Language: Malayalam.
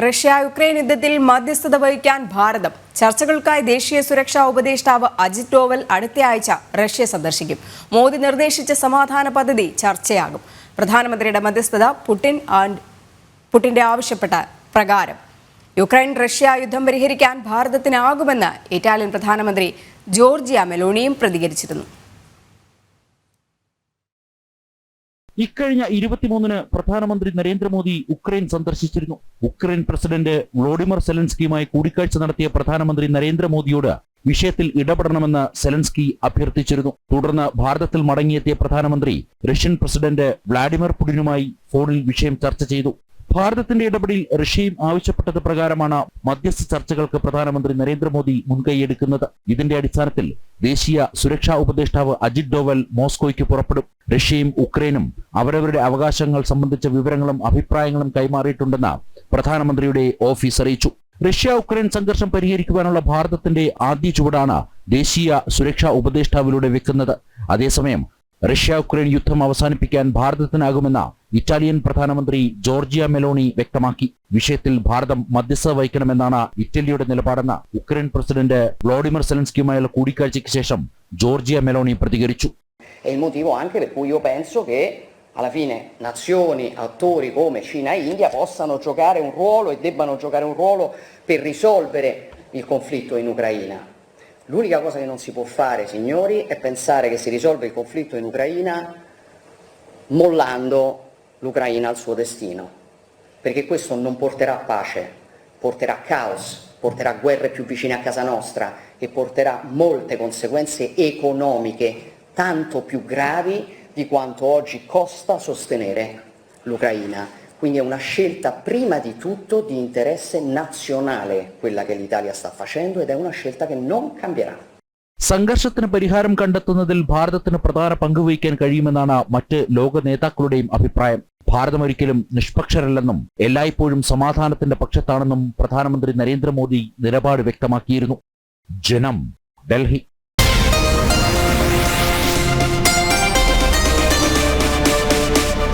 റഷ്യ യുക്രൈൻ യുദ്ധത്തിൽ മധ്യസ്ഥത വഹിക്കാൻ ഭാരതം. ചർച്ചകൾക്കായി ദേശീയ സുരക്ഷാ ഉപദേഷ്ടാവ് അജിത് ഡോവൽ അടുത്തയാഴ്ച റഷ്യ സന്ദർശിക്കും. മോദി നിർദ്ദേശിച്ച സമാധാന പദ്ധതി ചർച്ചയാകും. പ്രധാനമന്ത്രിയുടെ മധ്യസ്ഥത പുടിൻ ആൻഡ് പുടിന്റെ ആവശ്യപ്പെട്ട പ്രകാരം. യുക്രൈൻ റഷ്യ യുദ്ധം പരിഹരിക്കാൻ ഭാരതത്തിനാകുമെന്ന് ഇറ്റാലിയൻ പ്രധാനമന്ത്രി ജോർജിയ മെലോണിയും പ്രതികരിച്ചിരുന്നു. ഇക്കഴിഞ്ഞ ഇരുപത്തിമൂന്നിന് പ്രധാനമന്ത്രി നരേന്ദ്രമോദി ഉക്രൈൻ സന്ദർശിച്ചിരുന്നു. ഉക്രൈൻ പ്രസിഡന്റ് വ്ളോഡിമർ സെലൻസ്കിയുമായി കൂടിക്കാഴ്ച നടത്തിയ പ്രധാനമന്ത്രി നരേന്ദ്രമോദിയോട് വിഷയത്തിൽ ഇടപെടണമെന്ന് സെലൻസ്കി അഭ്യർത്ഥിച്ചിരുന്നു. തുടർന്ന് ഭാരതത്തിൽ മടങ്ങിയെത്തിയ പ്രധാനമന്ത്രി റഷ്യൻ പ്രസിഡന്റ് വ്ളാഡിമിർ പുടിനുമായി ഫോണിൽ വിഷയം ചർച്ച ചെയ്തു. ഭാരതത്തിന്റെ ഇടപെടൽ റഷ്യയും ആവശ്യപ്പെട്ടത് പ്രകാരമാണ് മധ്യസ്ഥ ചർച്ചകൾക്ക് പ്രധാനമന്ത്രി നരേന്ദ്രമോദി മുൻകൈയെടുക്കുന്നത്. ഇതിന്റെ അടിസ്ഥാനത്തിൽ ദേശീയ സുരക്ഷാ ഉപദേഷ്ടാവ് അജിത് ഡോവൽ മോസ്കോയ്ക്ക് പുറപ്പെടും. റഷ്യയും ഉക്രൈനും അവരവരുടെ അവകാശങ്ങൾ സംബന്ധിച്ച വിവരങ്ങളും അഭിപ്രായങ്ങളും കൈമാറിയിട്ടുണ്ടെന്ന് പ്രധാനമന്ത്രിയുടെ ഓഫീസ് അറിയിച്ചു. റഷ്യ ഉക്രൈൻ സംഘർഷം പരിഹരിക്കുവാനുള്ള ഭാരതത്തിന്റെ ആദ്യ ചുവടാണ് ദേശീയ സുരക്ഷാ ഉപദേഷ്ടാവിലൂടെ വെക്കുന്നത്. അതേസമയം റഷ്യ ഉക്രൈൻ യുദ്ധം അവസാനിപ്പിക്കാൻ ഭാരതത്തിനാകുമെന്ന ഇറ്റാലിയൻ പ്രധാനമന്ത്രി ജോർജിയ മെലോണി വ്യക്തമാക്കി. വിഷയത്തിൽ ഭാരതം മധ്യസ്ഥ വഹിക്കണമെന്നാണ് ഇറ്റലിയുടെ നിലപാടെന്ന് ഉക്രൈൻ പ്രസിഡന്റ് വ്ളോഡിമിർ സെലൻസ്കിയുമായുള്ള കൂടിക്കാഴ്ചയ്ക്ക് ശേഷം ജോർജിയ മെലോണി പ്രതികരിച്ചു. Alla fine nazioni, attori come Cina e India possano giocare un ruolo e debbano giocare un ruolo per risolvere il conflitto in Ucraina. L'unica cosa che non si può fare, signori, è pensare che si risolve il conflitto in Ucraina mollando l'Ucraina al suo destino, perché questo non porterà pace, porterà caos, porterà guerre più vicine a casa nostra e porterà molte conseguenze economiche tanto più gravi di quanto oggi costa sostenere l'Ucraina. Quindi è una scelta prima di tutto di interesse nazionale quella che l'Italia sta facendo ed è una scelta che non cambierà. സംഘർഷത്തിന് പരിഹാരം കണ്ടെത്തുന്നതിൽ ഭാരതത്തിന് പ്രധാന പങ്കുവഹിക്കാൻ കഴിയുമെന്നാണ് മറ്റ് ലോക നേതാക്കളുടെയും അഭിപ്രായം ഭാരതം ഒരിക്കലും നിഷ്പക്ഷരല്ലെന്നും എല്ലായ്പ്പോഴും സമാധാനത്തിന്റെ പക്ഷത്താണെന്നും പ്രധാനമന്ത്രി നരേന്ദ്രമോദി നിലപാട് വ്യക്തമാക്കിയിരുന്നു ജനം ഡൽഹി